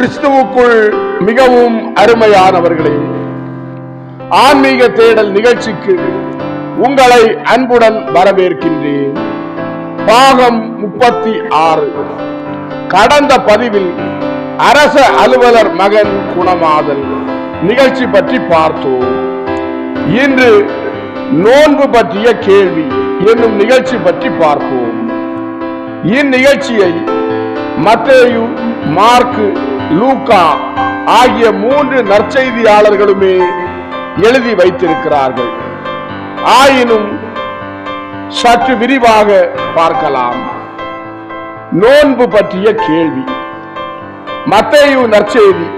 கிறிஸ்துவுக்குள் மிகவும் அருமையானவர்களே ஆன்மீக தேடல் நிகழ்ச்சிக்கு உங்களை அன்புடன் வரவேற்கின்றேன். பாகம் முப்பத்தி ஆறு. கடந்த பதிவில் அரச அலுவலர் மகன் குணமாதல் நிகழ்ச்சி பற்றி பார்த்தோம். இன்று நோன்பு பற்றிய கேள்வி என்னும் நிகழ்ச்சி பற்றி பார்ப்போம். இந்நிகழ்ச்சியை மத்தேயு மார்க்கு லூக்கா ஆகிய மூன்று நற்செய்தியாளர்களுமே எழுதி வைத்திருக்கிறார்கள். ஆயினும் சற்று விரிவாக பார்க்கலாம். நோன்பு பற்றிய கேள்வி. மத்தையு நற்செய்தி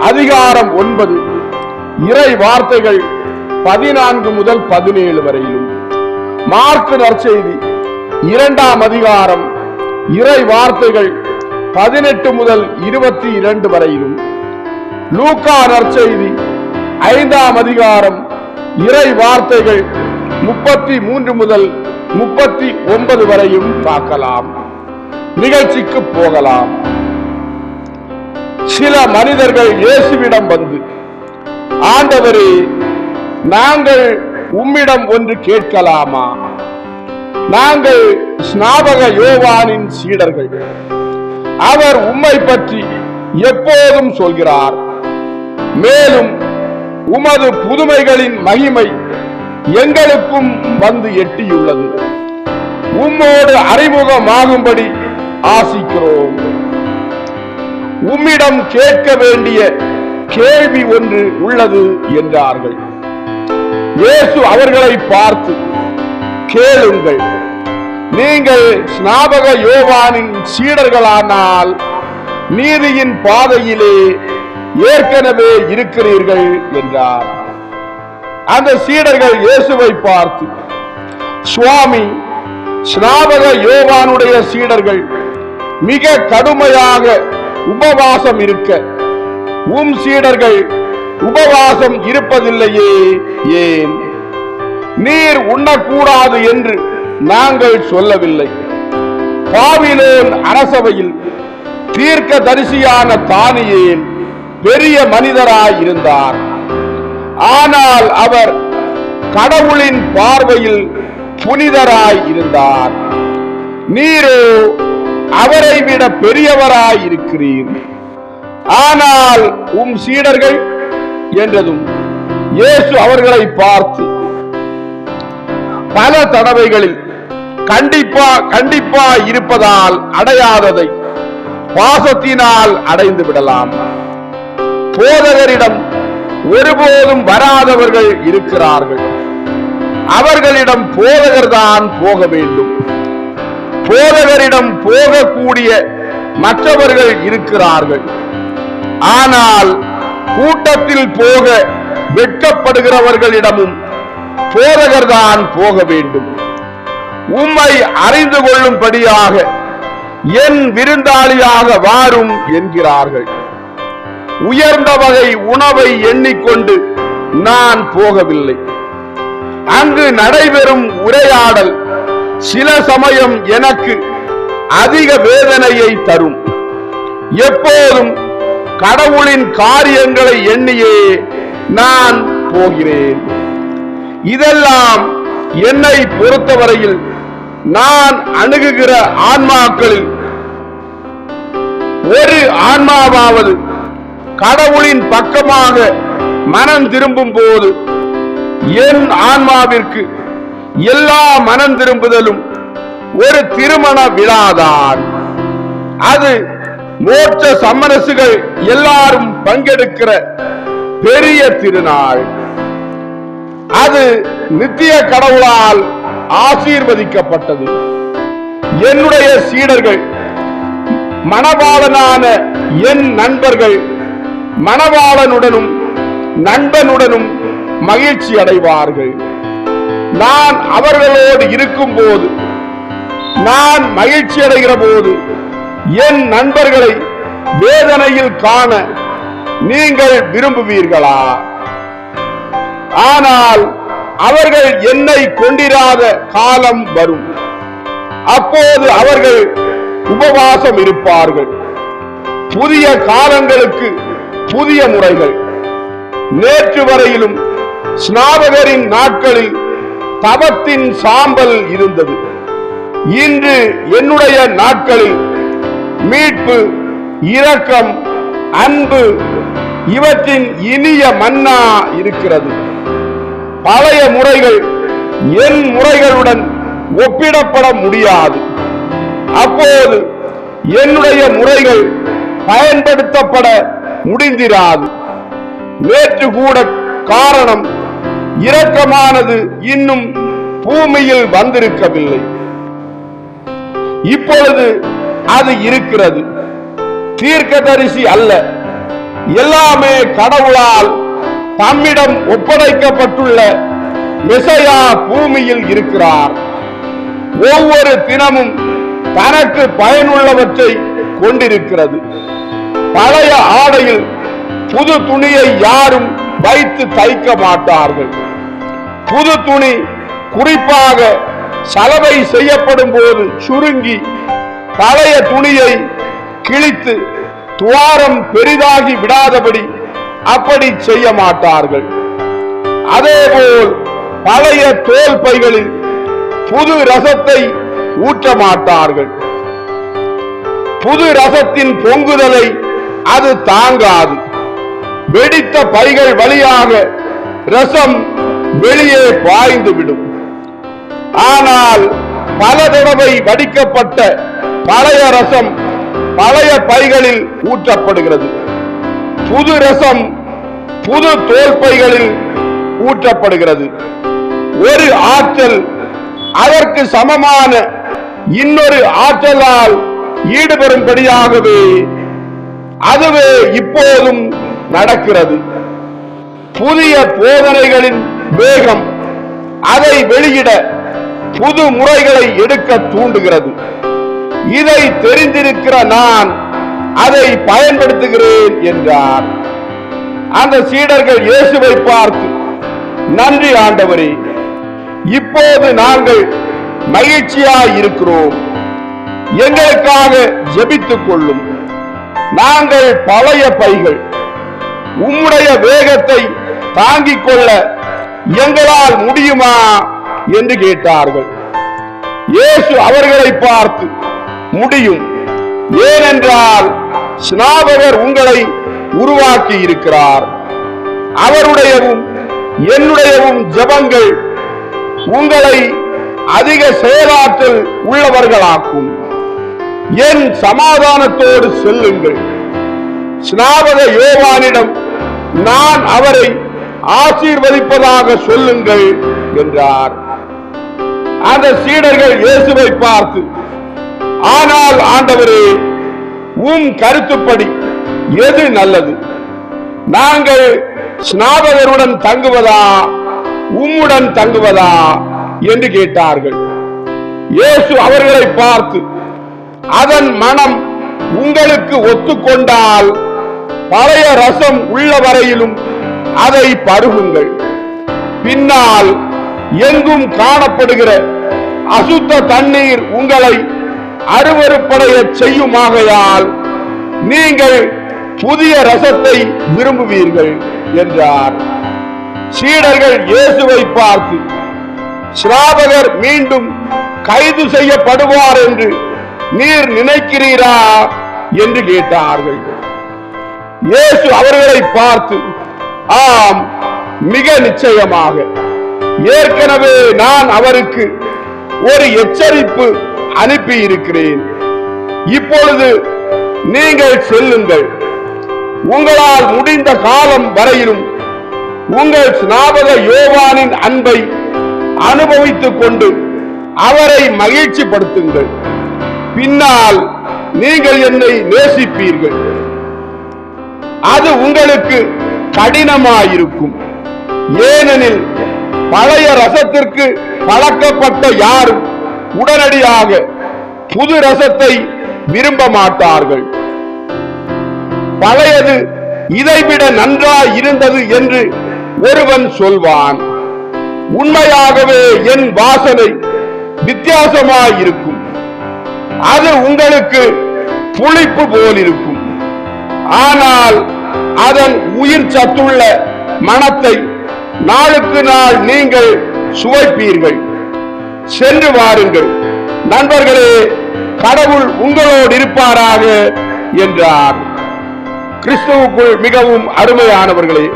அதிகாரம் ஒன்பது இறை வார்த்தைகள் பதினான்கு முதல் பதினேழு வரையிலும். மார்க்கு நற்செய்தி இரண்டாம் அதிகாரம் இறை வார்த்தைகள் பதினெட்டு முதல் இருபத்தி இரண்டு வரையிலும் லூக்கா நற்செய்தி ஐந்தாம் அதிகாரம் இறை வார்த்தைகள் முப்பத்தி மூன்று முதல் முப்பத்தி ஒன்பது வரையும் பார்க்கலாம். நிகழ்ச்சிக்கு போகலாம். சில மனிதர்கள் இயேசுவிடம் வந்து ஆண்டவரே நாங்கள் உம்மிடம் ஒன்று கேட்கலாமா? நாங்கள் ஸ்நாபக யோவானின் சீடர்கள். அவர் உம்மை பற்றி எப்போதும் சொல்கிறார். மேலும் உமது புதுமைகளின் மகிமை எங்களுக்கும் வந்து எட்டியுள்ளது. உம்மோடு அறிமுகமாகும்படி ஆசிக்கிறோம். உம்மிடம் கேட்க வேண்டிய கேள்வி ஒன்று உள்ளது என்றார்கள். இயேசு அவர்களை பார்த்து கேளுங்கள். நீங்கள் ஸ்நாபக யோவானின் சீடர்களானால் நீதியின் பாதையிலே ஏற்கனவே இருக்கிறீர்கள் என்றார். அந்த சீடர்கள் இயேசுவை பார்த்து சுவாமி ஸ்நாபக யோவானுடைய சீடர்கள் மிக கடுமையாக உபவாசம் இருக்க உம் சீடர்கள் உபவாசம் இருப்பதில்லையே ஏன்? நீர் உண்ணக்கூடாது என்று நாங்கள் சொல்லவில்லை. பாபிலோன் அரசவையில் தீர்க்க தரிசியான தானியேல் பெரிய மனிதராய் இருந்தார் ஆனால் அவர் கடவுளின் பார்வையில் புனிதராய் இருந்தார் நீரோ அவரை விட பெரியவராய் இருக்கிறீர் ஆனால் உம் சீடர்கள் என்றதும் இயேசு அவர்களை பார்த்து பல தடவைகளில் கண்டிப்பா கண்டிப்பா இருப்பதால் அடையாததை பாசத்தினால் அடைந்து விடலாம். போதகரிடம் ஒருபோதும் வராதவர்கள் இருக்கிறார்கள். அவர்களிடம் போதகர் தான் போக வேண்டும். போதகரிடம் போகக்கூடிய மற்றவர்கள் இருக்கிறார்கள். ஆனால் கூட்டத்தில் போக வெட்கப்படுகிறவர்களிடமும் போதகர் தான் போக வேண்டும். உம்மை அறிந்து கொள்ளும்படியாக என் விருந்தாளியாக வாரும் என்கிறார்கள். உயர்ந்த வகை உணவை எண்ணிக்கொண்டு நான் போகவில்லை. அங்கு நடைபெறும் உரையாடல் சில சமயம் எனக்கு அதிக வேதனையை தரும். எப்போதும் கடவுளின் காரியங்களை எண்ணியே நான் போகிறேன். இதெல்லாம் என்னை பொறுத்தவரையில் நான் அணுகுகிற ஆன்மாக்களில் ஒரு ஆன்மாவாவது கடவுளின் பக்கமாக மனம் திரும்பும் போது என் ஆன்மாவிற்கு எல்லா மனம் திரும்புதலும் ஒரு திருமண விழாதான். அது மோட்ச சம்மனசுகள் எல்லாரும் பங்கெடுக்கிற பெரிய திருநாள். அது நித்திய கடவுளால் ஆசீர்வதிக்கப்பட்டது. என்னுடைய சீடர்கள் மணவாளனான என் நண்பர்கள் மணவாளனுடனும் நண்பனுடனும் மகிழ்ச்சி அடைவார்கள். நான் அவர்களோடு இருக்கும் போது நான் மகிழ்ச்சி அடைகிற போது என் நண்பர்களை வேதனையில் காண நீங்கள் விரும்புவீர்களா? ஆனால் அவர்கள் என்னை கொண்டிராத காலம் வரும். அப்போது அவர்கள் உபவாசம் இருப்பார்கள். புதிய காலங்களுக்கு புதிய முறைகள். நேற்று வரையிலும் ஸ்நாபகரின் நாட்களில் தவத்தின் சாம்பல் இருந்தது. இன்று என்னுடைய நாட்களில் மீட்பு இரக்கம் அன்பு இவற்றின் இனிய மன்னா இருக்கிறது. பழைய முறைகள் என் முறைகளுடன் ஒப்பிடப்பட முடியாது. அப்போது என்னுடைய முறைகள் பயன்படுத்தப்பட முடிந்திராது. நேற்று கூட காரணம் இரக்கமானது இன்னும் பூமியில் வந்திருக்கவில்லை. இப்பொழுது அது இருக்கிறது. தீர்க்கதரிசி அல்ல. எல்லாமே கடவுளால் தம்மிடம் ஒப்படைக்கப்பட்டுள்ள மிசையா பூமியில் இருக்கிறார். ஒவ்வொரு தினமும் தனக்கு பயனுள்ளவற்றை கொண்டிருக்கிறது. பழைய ஆடையில் புது துணியை யாரும் வைத்து தைக்க மாட்டார்கள். புது துணி குறிப்பாக சலவை செய்யப்படும் போது சுருங்கி பழைய துணியை கிழித்து துவாரம் பெரிதாகி விடாதபடி அப்படி செய்ய மாட்டார்கள். அதேபோல் பழைய தோல் பைகளில் புது ரசத்தை ஊற்ற மாட்டார்கள். புது ரசத்தின் பொங்குதலை அது தாங்காது. வெடித்த பைகள் வழியாக ரசம் வெளியே பாய்ந்து விடும் ஆனால் பல தடவை வடிக்கப்பட்ட பழைய ரசம் பழைய பைகளில் ஊற்றப்படுகிறது. புது ரசம் புது தோல்பைகளில் ஊற்றப்படுகிறது. ஒரு ஆற்றல் அதற்கு சமமான இன்னொரு ஆற்றலால் ஈடுபடும்படியாகவே அதுவே இப்போதும் நடக்கிறது. புதிய போதனைகளின் வேகம் அதை வெளியிட புது முறைகளை எடுக்க தூண்டுகிறது. இதை தெரிந்திருக்கிற நான் அதை பயன்படுத்துகிறேன் என்றார் அந்த சீடர்கள் இயேசுவை பார்த்து நன்றி ஆண்டவரே இப்போது நாங்கள் மகிழ்ச்சியாய் இருக்கிறோம். எங்களுக்காக ஜெபித்துக் கொள்ளும். நாங்கள் பழைய பைகள். உம்முடைய வேகத்தை தாங்கிக் கொள்ள எங்களால் முடியுமா? என்று கேட்டார்கள். இயேசு அவர்களை பார்த்து முடியும். ஏனென்றால் ஸ்நாபகர் உங்களை உருவாக்கி இருக்கிறார். அவருடையவும் என்னுடையவும் ஜெபங்கள் உங்களை அதிக செயலாற்றல் உள்ளவர்களாக்கும். என் சமாதானத்தோடு செல்லுங்கள். ஸ்நாபக யோவானிடம் நான் அவரை ஆசீர்வதிப்பதாக சொல்லுங்கள் என்றார். அந்த சீடர்கள் இயேசுவை பார்த்து ஆனால் ஆண்டவரே உம் கருத்துப்படி எது நல்லது? நாங்கள் ஸ்நாபகருடன் தங்குவதா? உம்முடன் தங்குவதா? என்று கேட்டார்கள். இயேசு அவர்களை பார்த்து அதன் மனம் உங்களுக்கு ஒத்துக்கொண்டால் பழைய ரசம் உள்ள வரையிலும் அதை பருகுங்கள். பின்னால் எங்கும் காணப்படுகிற அசுத்த தண்ணீர் உங்களை அருவறுப்படைய செய்யுமாகையால் நீங்கள் புதிய ரசத்தை விரும்புவீர்கள் என்றார். சீடர்கள் இயேசுவை பார்த்து ஸ்ராபகர் மீண்டும் கைது செய்யப்படுவார் என்று நீர் நினைக்கிறீரா? என்று கேட்டார்கள். இயேசு அவர்களை பார்த்து ஆம் மிக நிச்சயமாக. ஏற்கனவே நான் அவருக்கு ஒரு எச்சரிப்பு அனுப்பி இருக்கிறேன் இப்பொழுது நீங்கள் செல்லுங்கள். உங்களால் முடிந்த காலம் வரையிலும் உங்கள் ஸ்நாபக யோவானின் அன்பை அனுபவித்துக் கொண்டு அவரை மகிழ்ச்சிப்படுத்துங்கள். பின்னால் நீங்கள் என்னை நேசிப்பீர்கள். அது உங்களுக்கு கடினமாயிருக்கும். ஏனெனில் பழைய ரசத்திற்கு பழக்கப்பட்ட யாரும் உடனடியாக புது ரசத்தை விரும்ப மாட்டார்கள். பழையது இதைவிட நன்றாய் இருந்தது என்று ஒருவன் சொல்வான். உண்மையாகவே என் வாசனை வித்தியாசமாய் இருக்கும். அது உங்களுக்கு புளிப்பு போலிருக்கும். ஆனால் அதன் உயிர் சத்துள்ள மனத்தை நாளுக்கு நாள் நீங்கள் சுவைப்பீர்கள். சென்று வாருங்கள். நண்பர்களே கடவுள் உங்களோடு இருப்பாராக என்றார். கிறிஸ்துவுக்குள் மிகவும் அருமையானவர்களே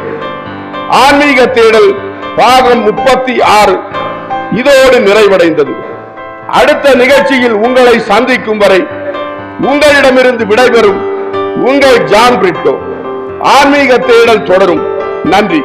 ஆன்மீக தேடல் பாகம் முப்பத்தி ஆறு இதோடு நிறைவடைந்தது. அடுத்த நிகழ்ச்சியில் உங்களை சந்திக்கும் வரை உங்களிடமிருந்து விடைபெறும் உங்கள் ஜான் பிரிட்டோ ஆன்மீக தேடல் தொடரும். நன்றி.